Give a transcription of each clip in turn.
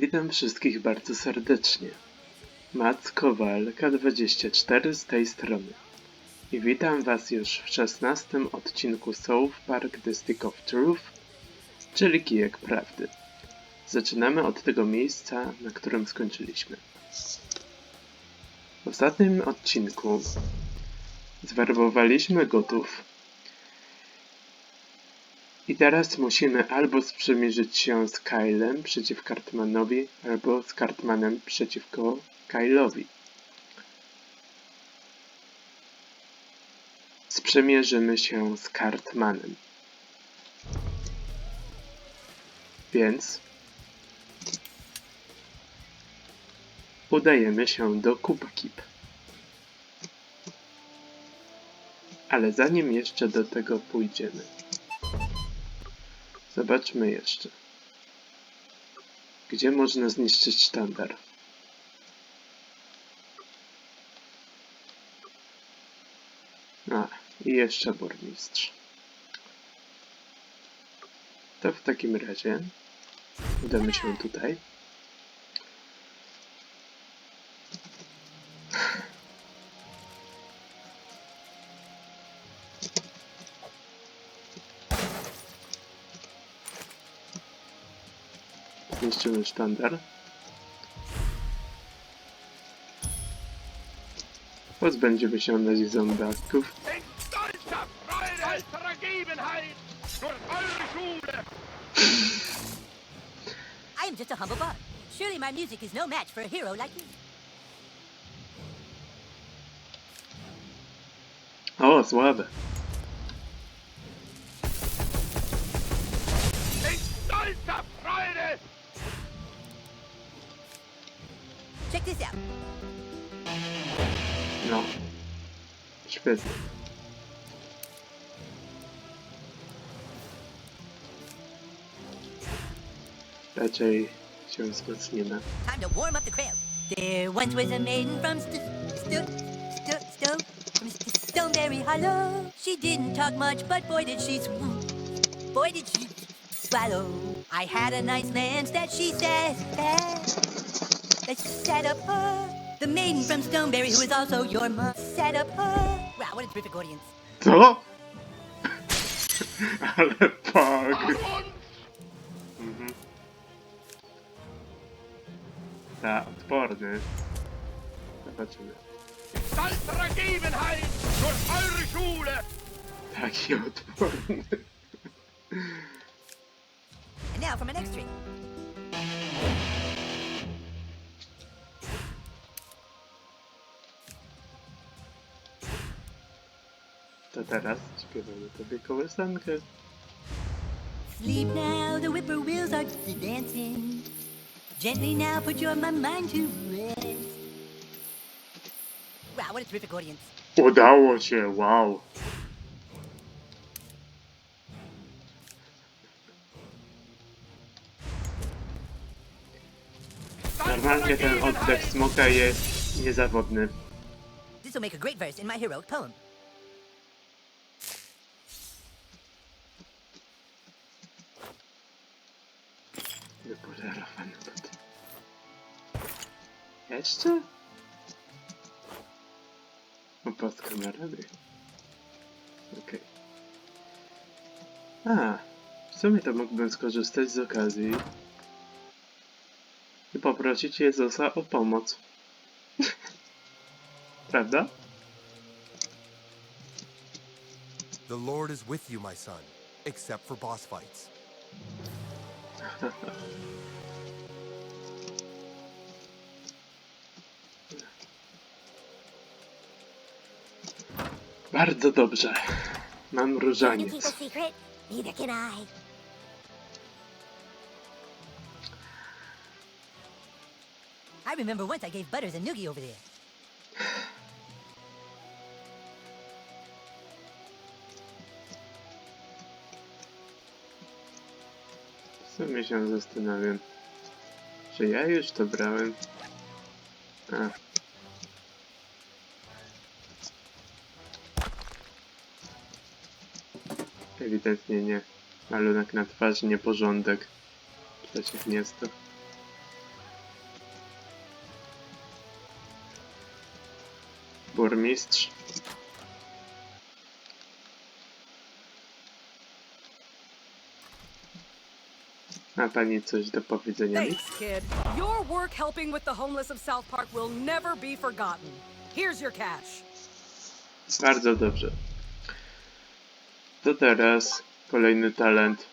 Witam wszystkich bardzo serdecznie. Mac Kowal K24 z tej strony. I witam Was już w szesnastym odcinku South Park The Stick of Truth, czyli Kijek Prawdy. Zaczynamy od tego miejsca, na którym skończyliśmy. W ostatnim odcinku zwerbowaliśmy gotów i teraz musimy albo sprzymierzyć się z Kylem przeciw Cartmanowi, albo z Cartmanem przeciwko Kylowi. Sprzymierzymy się z Cartmanem. Więc udajemy się do Kupakip. Ale zanim jeszcze do tego pójdziemy, Zobaczmy jeszcze. Gdzie można zniszczyć sztandar? A, i jeszcze burmistrz. To w takim razie udamy się tutaj. Freude, stolzer Ergebenheit durch eure Schule. I am just a humble bard. Surely my music is no match for a hero like you. O, słabe. Stolzer Freude, Check this out. No. Świetnie. Raczej się wzmocnimy. Time to warm up the crowd. There once was a maiden from St- St- St- Stone from St- Stoneberry Hollow. She didn't talk much, but boy did she. Boy did she swallow. I had a nice lance that she said that set up her. The maiden from Stoneberry, who is also your mom, set up her. Wow, what a terrific audience. Co? Ale pog. Mhm. Ta, odporny. Zobaczymy. stolzer Ergebenheit durch eure Schule. Taki odporny. And now for my next teraz śpiewamy tobie kołysankę. Sleep now, the whippoorwills are dancing. Gently now, put your mind to rest. Wow, what a terrific audience. Oh, Udało uh, się, wow. Normalnie ten oddech smoka jest niezawodny. This will make a great verse in my heroic poem. Wypolerowany pod. Jeszcze? Opaska na rady. Okej. A, w sumie to mógłbym skorzystać z okazji i poprosić Jezusa o pomoc. Prawda? The Lord is with you, my son, except for boss fights. Bardzo dobrze. Mam różaniec. I remember once I gave Butters a noogie over there. sumie się zastanawiam, czy ja już to brałem? A. Ewidentnie nie. Malunek na twarzy, nieporządek. Przecież nie jest to. Burmistrz. Ma pani coś do powiedzenia mi? Thanks, kid. Your work helping with the homeless of South Park will never be forgotten. Here's your cash. Bardzo dobrze. To teraz kolejny talent.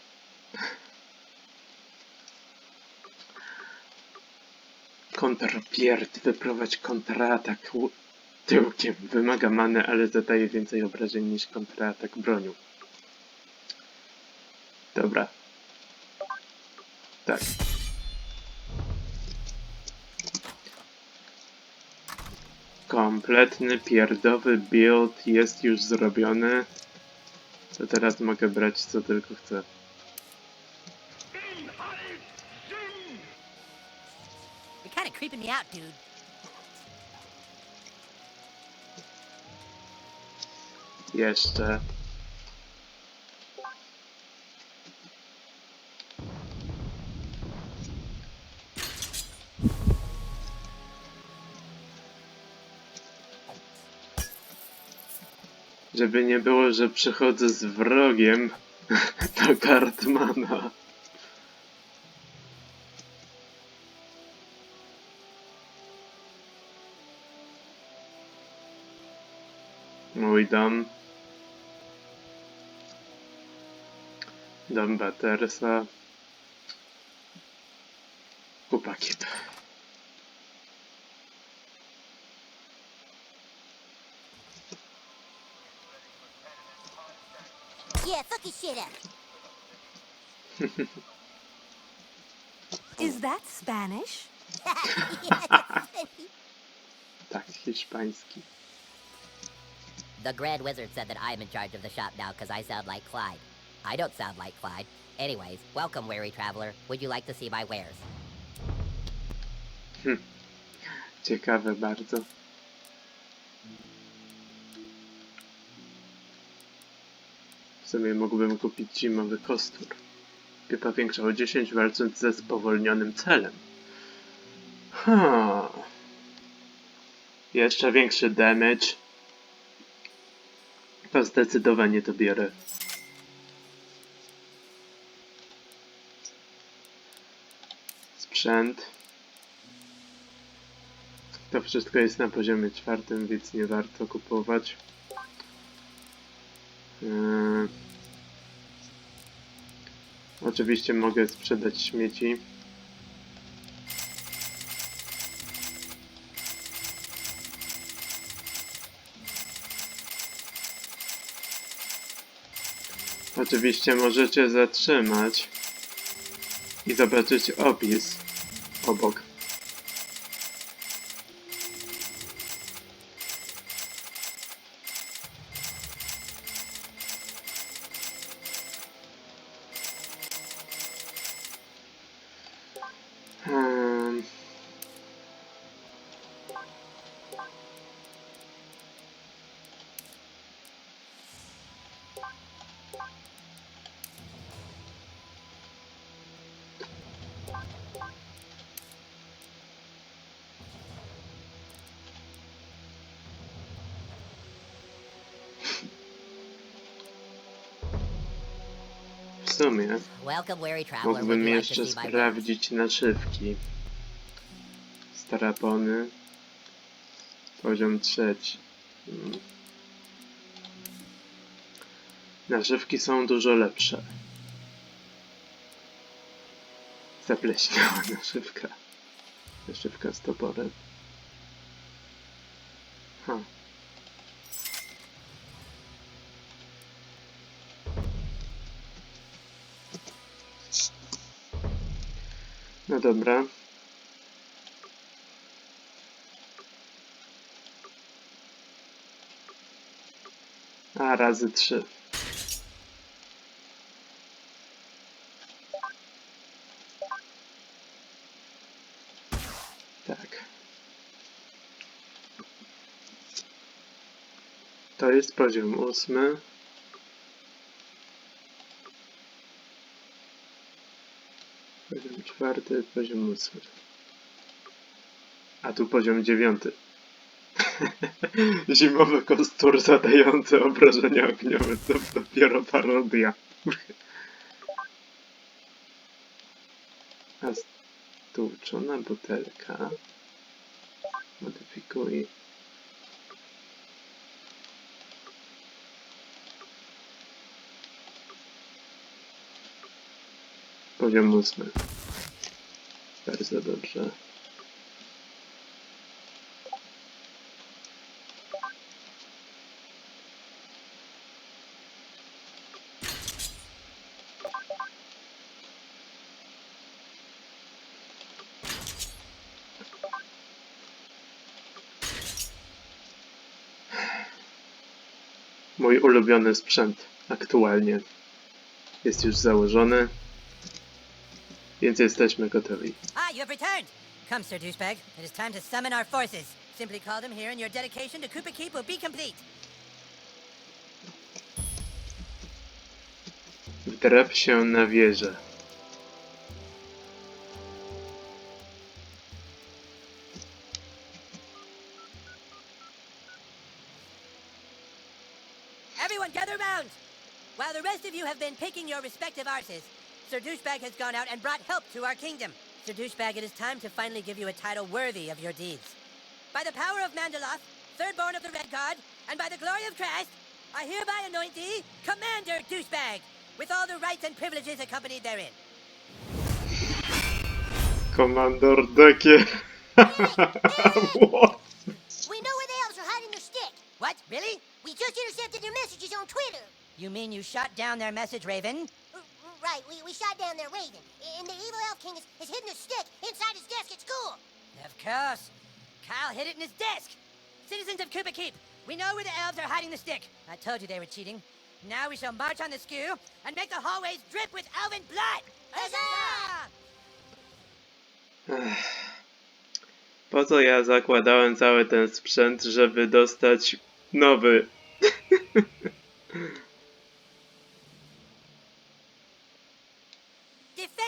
Kontrpierd, wyprowadź kontratak tyłkiem. Wymaga many, ale zadaje więcej obrażeń niż kontratak bronią. Dobra. Tak. Kompletny pierdowy build jest już zrobiony. To teraz mogę brać co tylko chcę. Creeping me out, dude. Jeszcze. Żeby nie było, że przychodzę z wrogiem do Cartmana. Mój dom. Dom Battersa. Kupa kip. Yeah, fuck your shit up. Is that Spanish? Tak, hiszpański. The Grand Wizard said that I'm in charge of the shop now because I sound like Clyde. I don't sound like Clyde. Anyways, welcome, weary traveler. Would you like to see my wares? Hmm. Ciekawe bardzo. W sumie mógłbym kupić zimowy kostur. Pipa większa o 10 walcząc ze spowolnionym celem. Ha. Jeszcze większy damage. To zdecydowanie to biorę. Sprzęt. To wszystko jest na poziomie czwartym, więc nie warto kupować. Yy. Oczywiście mogę sprzedać śmieci. Oczywiście możecie zatrzymać i zobaczyć opis obok. Sumie Mógłbym jeszcze sprawdzić naszywki. Strapony. Poziom trzeci. Mm. Naszywki są dużo lepsze. Zapleśniała naszywka. Naszywka z toporem. Dobra. A razy trzy. Tak. To jest poziom ósmy. Poziom czwarty, poziom ósmy. A tu poziom dziewiąty. Zimowy kostur zadający obrażenia ogniowe to dopiero parodia. A stłuczona butelka. Modyfikuj. Poziom ósmy. Bardzo dobrze. Mój ulubiony sprzęt aktualnie jest już założony, więc jesteśmy gotowi. Ah, you have returned. Come, Sir Douchebag. It is time to summon our forces. Simply call them here, and your dedication to Koopa Keep will be complete. Wdrap się na wieżę. Everyone gather round! While the rest of you have been picking your respective arses, Sir Douchebag has gone out and brought help to our kingdom. Sir Douchebag, it is time to finally give you a title worthy of your deeds. By the power of Mandaloth, third born of the Red God, and by the glory of Christ, I hereby anoint thee Commander Douchebag, with all the rights and privileges accompanied therein. Commander Dekier. What? We know where the elves are hiding their stick. What? Really? We just intercepted their messages on Twitter. You mean you shot down their message, Raven? Right, we, we shot down their raven. And the evil elf king has, has hidden a stick inside his desk at school. Of course. Kyle hid it in his desk. Citizens of Koopa Keep, we know where the elves are hiding the stick. I told you they were cheating. Now we shall march on the skew and make the hallways drip with elven blood. Huzzah! Po co ja zakładałem cały ten sprzęt, żeby dostać nowy?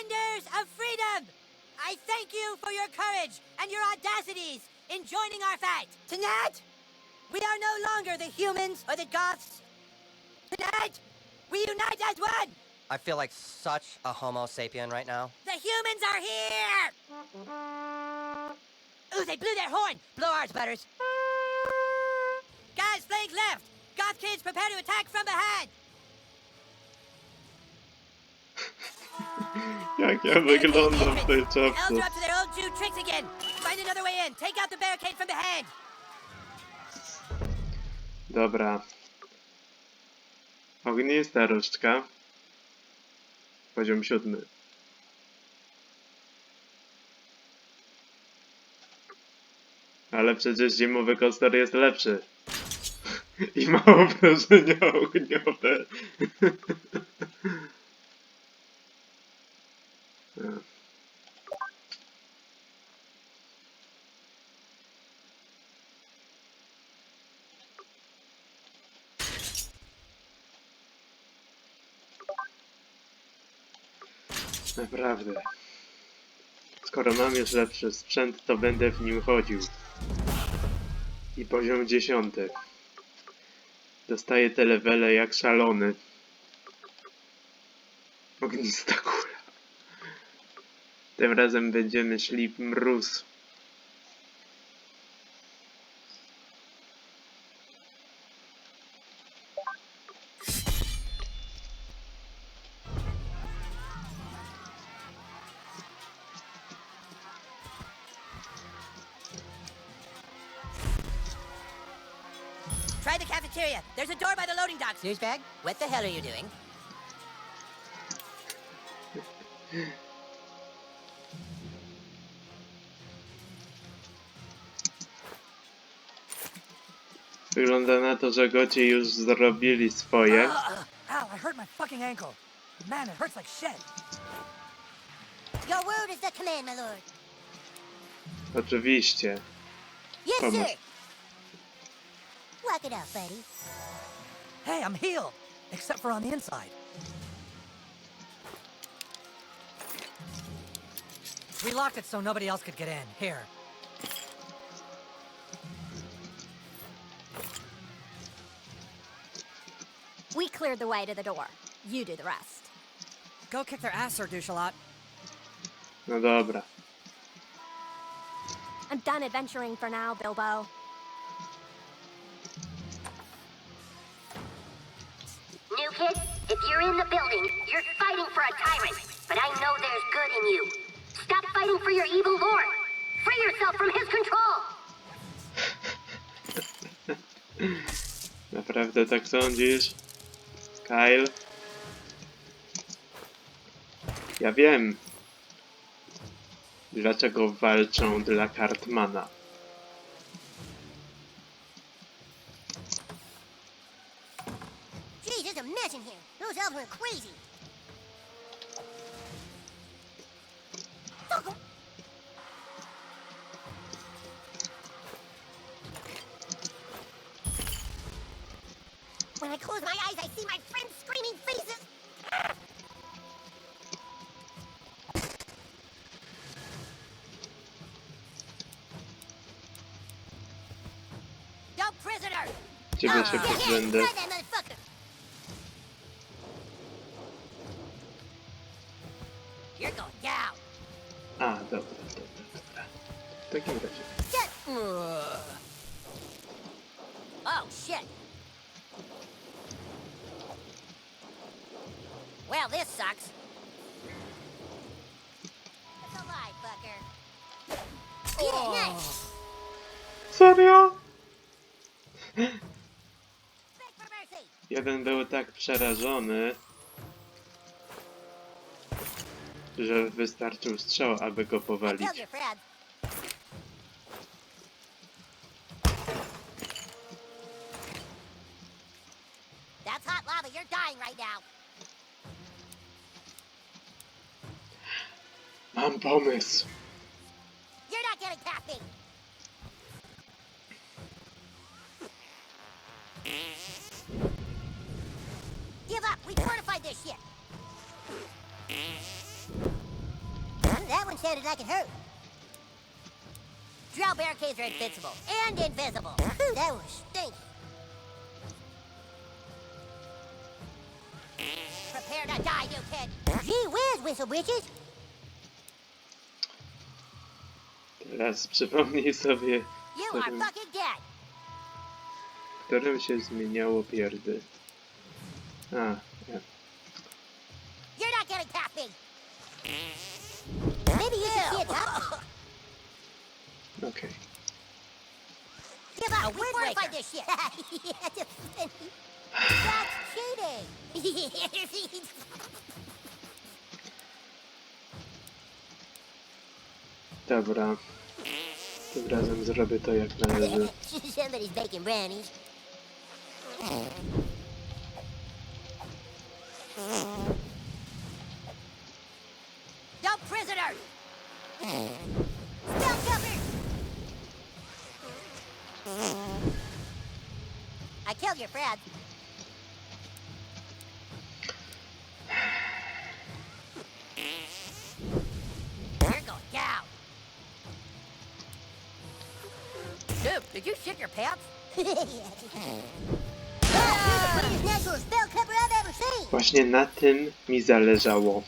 Defenders of freedom! I thank you for your courage and your audacities in joining our fight. Tonight, we are no longer the humans or the goths. Tonight, we unite as one. I feel like such a Homo sapien right now. The humans are here! Ooh, they blew their horn! Blow ours, Butters. Guys, flank left! Goth kids, prepare to attack from behind! Jak ja wyglądam w tej czapce? Dobra. Ognista różdżka. Poziom siódmy. Ale przecież zimowy kostor jest lepszy. I ma obrażenia ogniowe. Naprawdę. Skoro mam już lepszy sprzęt, to będę w nim chodził. I poziom dziesiąty. Dostaję te levele jak szalony. Ognista. Tym razem będziemy szli mróz. Try the cafeteria. There's a door by the loading dock, docks. Douchebag, what the hell are you doing? Wygląda na to, że gocie już zrobili swoje. Ow, I hurt my fucking ankle. Man, it hurts like shit. Your word is the command, my lord. Oczywiście. Yes, on. sir. Walk it out, buddy. Hey, I'm healed. Except for on the inside. We locked it so nobody else could get in. Here. We cleared the way to the door. You do the rest. Go kick their ass, Sir Dushalot. No dobra. I'm done adventuring for now, Bilbo. New kid, if you're in the building, you're fighting for a tyrant. But I know there's good in you. Stop fighting for your evil lord. Free yourself from his control. Naprawdę tak sądzisz? Ja wiem. Dlaczego walczą dla Cartmana. Jeez, it's a mess in here. Those elves are crazy. Close my eyes, I see my friends' screaming faces. No prisoner! Ciebie się Yeah, yeah, pozbędę. Jeden był tak przerażony, że wystarczył strzał, aby go powalić. Killed your Barricades are invincible and invisible. that was stinky. Prepare to die, you kid. Gee whiz, whistle witches. Teraz przypomnij sobie, You are którym, fucking dead. którym się zmieniało pierdy. A, ja. You're not getting past me. Maybe you should see it, huh? okej. Give up. We windbreaker. fortified this shit. Yeah, That's cheating. Dobra. Tym razem zrobię to jak należy. Somebody's baking brownies. at Brad's. They're going down. Dude, did you shit your pants? Właśnie na tym mi zależało.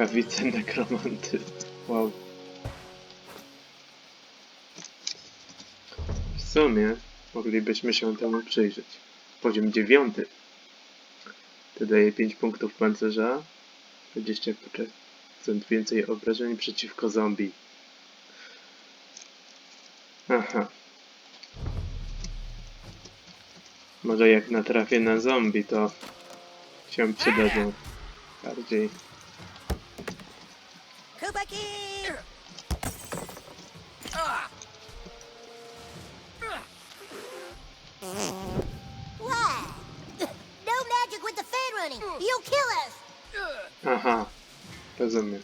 Rękawice nekromanty. Wow. W sumie moglibyśmy się temu przyjrzeć. Poziom dziewiąty. To daje 5 punktów pancerza, 20% więcej obrażeń przeciwko zombie. Aha. Może jak natrafię na zombie, to się przydadzą bardziej. Why? No magic with the fan running. You'll kill us. Aha, rozumiem.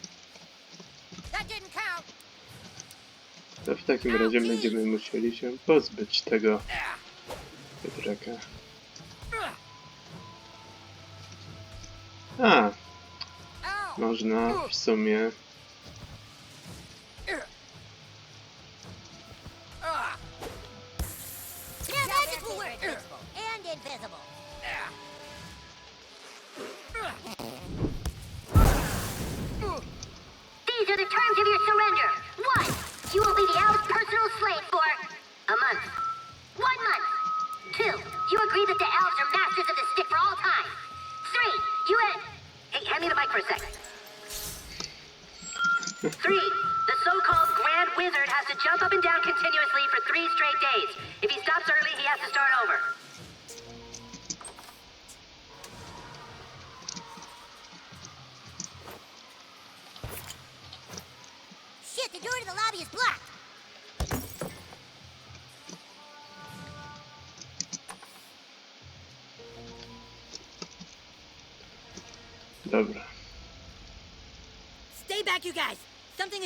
That didn't count! To w takim razie będziemy musieli się pozbyć tego Piotraka. A, Ow! można w sumie Three, the so-called Grand Wizard has to jump up and down continuously for three straight days. If he stops early, he has to start over.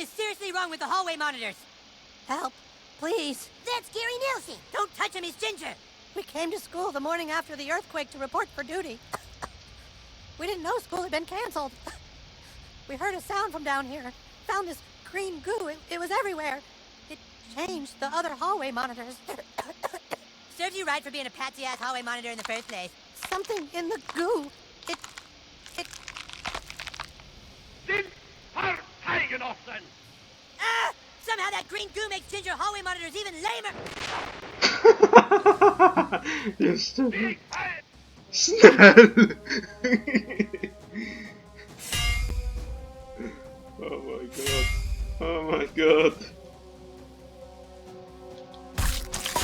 Is seriously wrong with the hallway monitors. Help, please. That's Gary Nelson. Don't touch him, he's Ginger! We came to school the morning after the earthquake to report for duty. We didn't know school had been canceled. We heard a sound from down here. Found this green goo. It, it was everywhere. It changed the other hallway monitors. Serves you right for being a patsy ass hallway monitor in the first place. Something in the goo. It. Sind Parteigenossen! Ah! Somehow that green makes Ginger hallway monitors even lamer! Big Head! schnell! oh my god. Oh my god.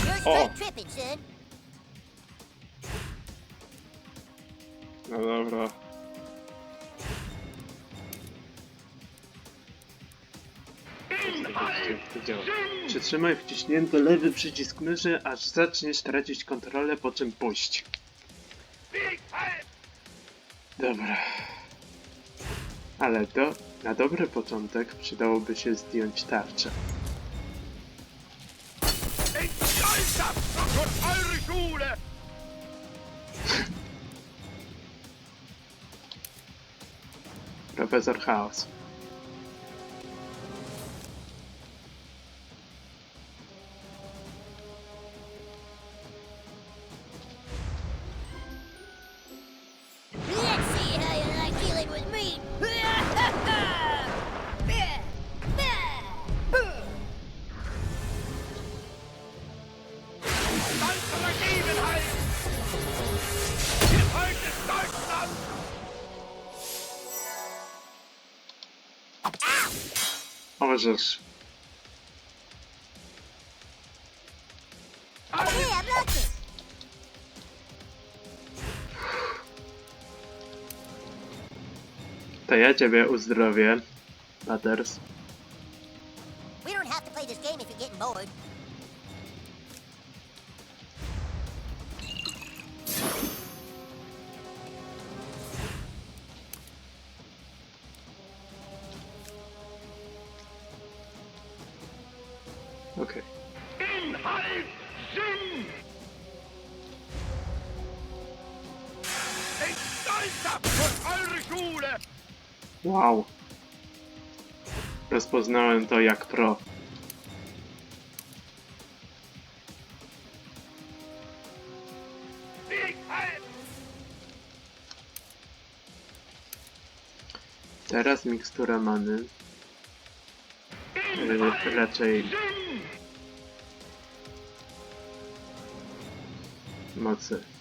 You're Oh. tripping, son. No dobra. To działa? Przytrzymaj wciśnięty lewy przycisk myszy, aż zaczniesz tracić kontrolę, po czym puść. Dobra. Ale do, na dobry początek przydałoby się zdjąć tarczę. Profesor Chaos. It. To ja ciebie uzdrowię. Butters. We don't have to play this game if you're getting bored. Wow. Rozpoznałem to jak pro. Teraz mikstura many. Yy, raczej mocy.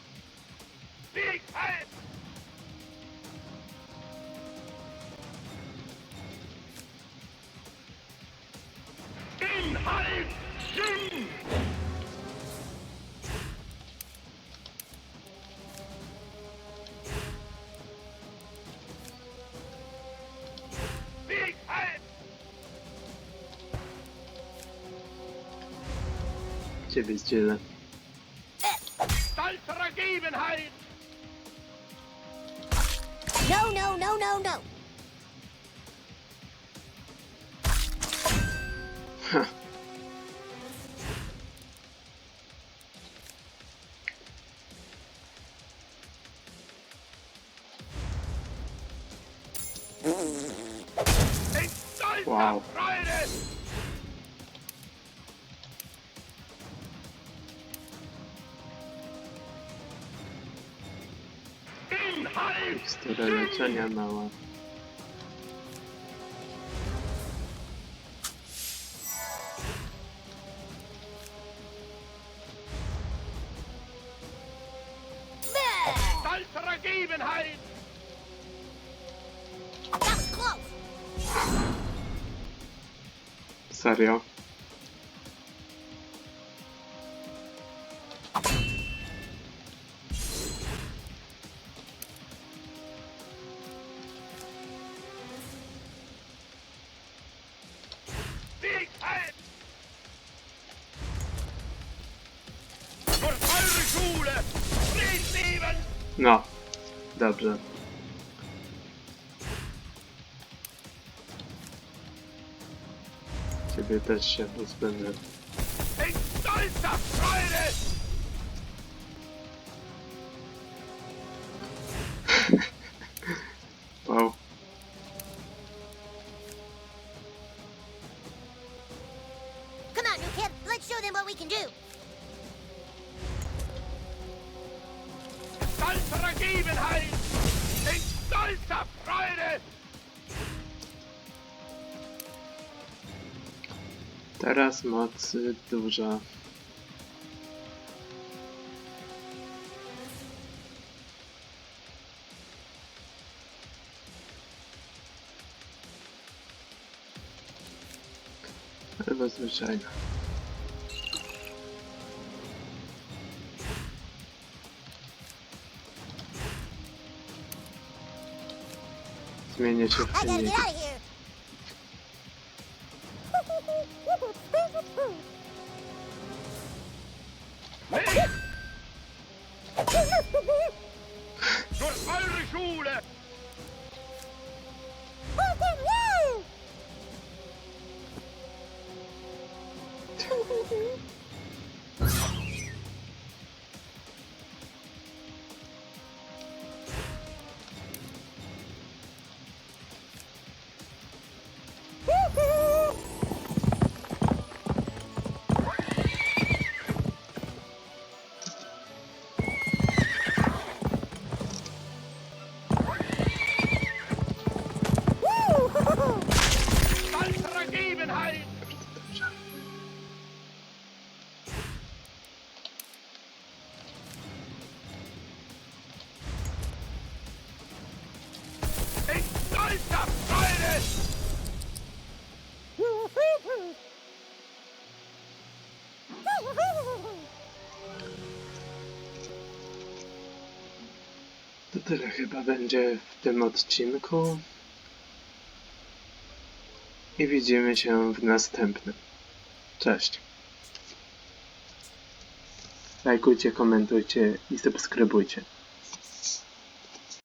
ciebie ścielę. Stolz Vergebenheit! No, no, no, no, no! Huh. Wow. które leczenia mała. Vergangenheit! Serio? No, dobrze. Ciebie też się pozbędę. In stolzer Freude! Teraz mocy duża. Chyba zwyczajna. Zmienię się w tyle chyba będzie w tym odcinku. I widzimy się w następnym. Cześć. Lajkujcie, komentujcie i subskrybujcie.